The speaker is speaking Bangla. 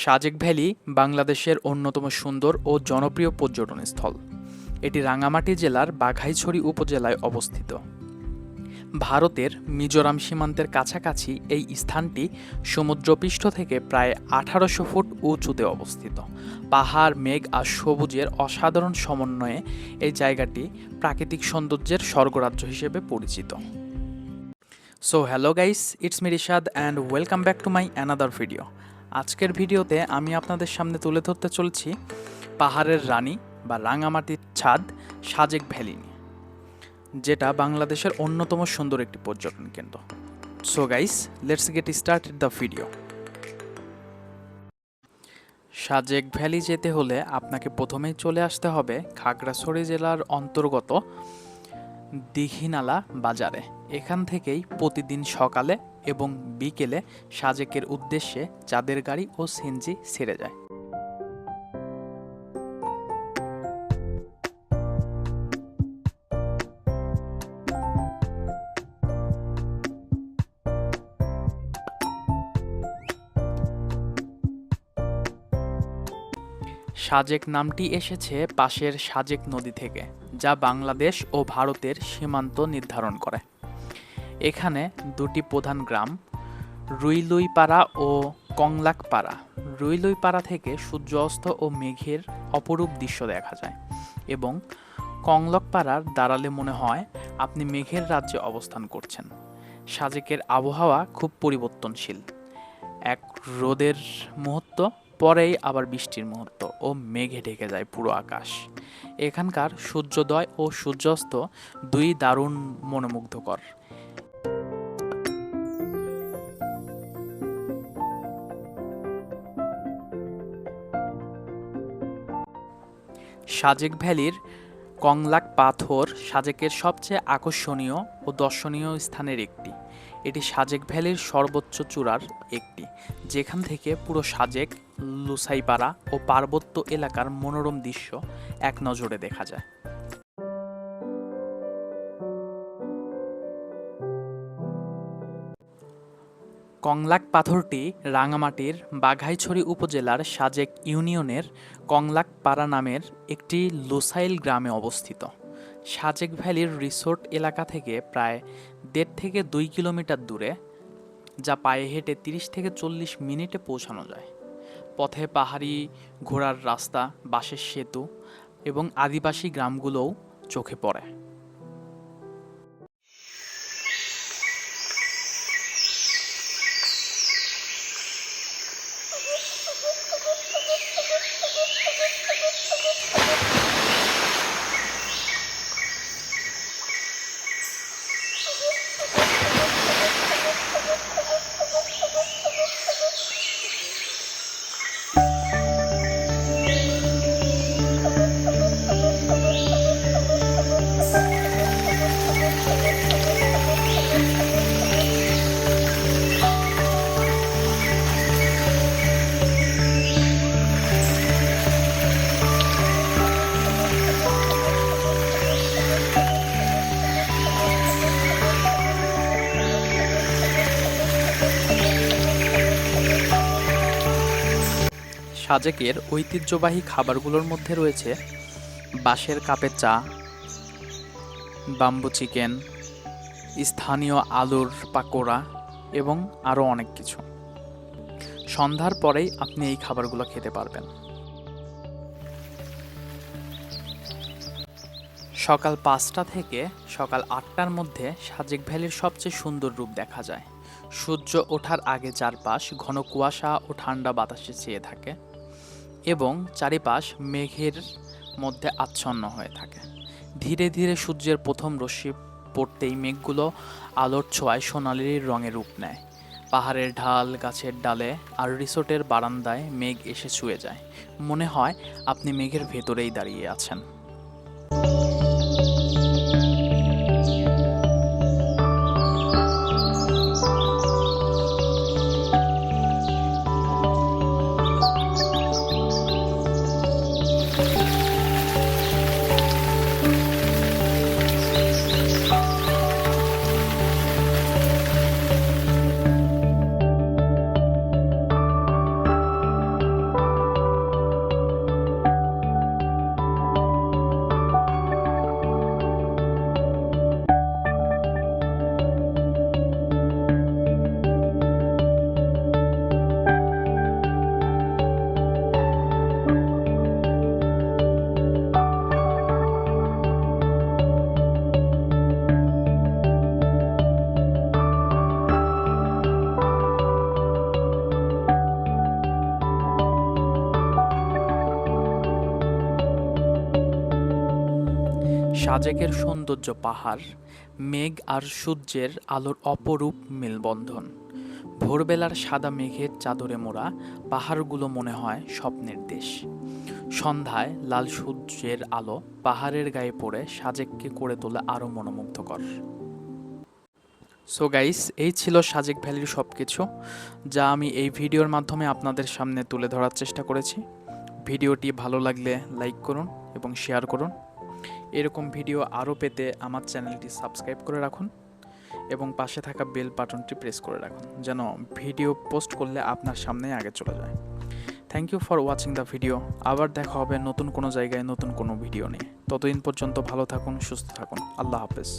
সাজেক ভ্যালি বাংলাদেশের অন্যতম সুন্দর ও জনপ্রিয় পর্যটন স্থল এটি রাঙামাটি জেলার বাঘাইছড়ি উপজেলায় অবস্থিত। ভারতের মিজোরাম সীমান্তের কাছাকাছি এই স্থানটি সমুদ্রপৃষ্ঠ থেকে প্রায় আঠারোশো ফুট উঁচুতে অবস্থিত। পাহাড়, মেঘ আর সবুজের অসাধারণ সমন্বয়ে এই জায়গাটি প্রাকৃতিক সৌন্দর্যের স্বর্গরাজ্য হিসেবে পরিচিত। So hello guys it's me Rishad and welcome back to my another video আজকের ভিডিওতে আমি আপনাদের সামনে তুলে ধরতে চলছি পাহাড়ের রানী বা রাঙামাটির ছাদ সাজেক ভ্যালি নিয়ে, যেটা বাংলাদেশের অন্যতম সুন্দর একটি পর্যটন কেন্দ্র। So guys let's get start the video Sajek valley যেতে হলে আপনাকে প্রথমেই চলে আসতে হবে খাগড়াছড়ি জেলার অন্তর্গত দীঘিনালা বাজারে। এখান থেকেই প্রতিদিন সকালে এবং বিকেলে সাজেকের উদ্দেশ্যে চাঁদের গাড়ি ও সিএনজি ছেড়ে যায়। সাজেক নামটি এসেছে পাশের সাজেক নদী থেকে, যা বাংলাদেশ ও ভারতের সীমান্ত নির্ধারণ করে। এখানে দুটি প্রধান গ্রাম, রুইলুইপাড়া ও কংলাকপাড়া। রুইলুইপাড়া থেকে সূর্য অস্ত ও মেঘের অপরূপ দৃশ্য দেখা যায় এবং কংলকপাড়ার দাঁড়ালে মনে হয় আপনি মেঘের রাজ্যে অবস্থান করছেন। সাজেকের আবহাওয়া খুব পরিবর্তনশীল। এক রোদের মুহূর্ত, পরেই আবার বৃষ্টির মুহূর্ত ও মেঘে ঢেকে যায় পুরো আকাশ। এখানকার সূর্যোদয় ও সূর্যাস্ত দুই দারুণ মনোমুগ্ধকর। সাজেক ভ্যালির কংলাক পাথর সাজেকের সবচেয়ে আকর্ষণীয় ও দর্শনীয় স্থানের একটি। এটি সাজেক ভ্যালির সর্বোচ্চ চূড়ার একটি, যেখান থেকে পুরো সাজেক, লুসাইপাড়া ও পার্বত্য এলাকার মনোরম দৃশ্য এক নজরে দেখা যায়। কংলাক পাথরটি রাঙামাটির বাঘাইছড়ি উপজেলার সাজেক ইউনিয়নের কংলাক পাড়া নামের একটি লুসাইল গ্রামে অবস্থিত। সাজেক ভ্যালির রিসোর্ট এলাকা থেকে প্রায় দেড় থেকে দুই কিলোমিটার দূরে, যা পায়ে হেঁটে তিরিশ থেকে চল্লিশ মিনিটে পৌঁছানো যায়। পথে পাহাড়ি ঘোড়ার রাস্তা, বাঁশের সেতু এবং আদিবাসী গ্রামগুলোও চোখে পড়ে। সাজেকের ঐতিহ্যবাহী খাবারগুলোর মধ্যে রয়েছে বাঁশের কাপে চা, বাম্বু চিকেন, স্থানীয় আলুর পাকোড়া এবং আরও অনেক কিছু। সন্ধ্যার পরেই আপনি এই খাবারগুলো খেতে পারবেন। সকাল পাঁচটা থেকে সকাল আটটার মধ্যে সাজেক ভ্যালির সবচেয়ে সুন্দর রূপ দেখা যায়। সূর্য ওঠার আগে চারপাশ ঘন কুয়াশা ও ঠান্ডা বাতাসে চেয়ে থাকে। এবং চারিপাশ মেঘের মধ্যে আচ্ছন্ন হয়ে থাকে। ধীরে ধীরে সূর্যের প্রথম রশ্মি পড়তেই মেঘগুলো আলোর ছোঁয়ায় সোনালির রঙে রূপ নেয়। পাহাড়ের ঢাল, গাছের ডালে আর রিসোর্টের বারান্দায় মেঘ এসে ছুঁয়ে যায়। মনে হয় আপনি মেঘের ভেতরেই দাঁড়িয়ে আছেন। সাজেকের সৌন্দর্য পাহাড়, মেঘ আর সূর্যের আলোর অপরূপ মেলবন্ধন। ভোরবেলার সাদা মেঘের চাদরে মোড়া পাহাড়গুলো মনে হয় স্বপ্নের দেশ। সন্ধ্যায় লাল সূর্যের আলো পাহাড়ের গায়ে পড়ে সাজেককে করে তোলে আরও মনোমুগ্ধকর। সো গাইস এই ছিল সাজেক ভ্যালির সব কিছু যা আমি এই ভিডিওর মাধ্যমে আপনাদের সামনে তুলে ধরার চেষ্টা করেছি। ভিডিওটি ভালো লাগলে লাইক করুন এবং শেয়ার করুন। এরকম ভিডিও আরও পেতে আমার চ্যানেলটি সাবস্ক্রাইব করে রাখুন এবং পাশে থাকা বেল বাটনটি প্রেস করে রাখুন যেন ভিডিও পোস্ট করলে আপনার সামনে আগে চলে যায়। Thank you for watching the video আবার দেখা হবে নতুন কোনো জায়গায় নতুন কোনো ভিডিও নিয়ে। ততদিন পর্যন্ত ভালো থাকুন, সুস্থ থাকুন। আল্লাহ হাফেজ।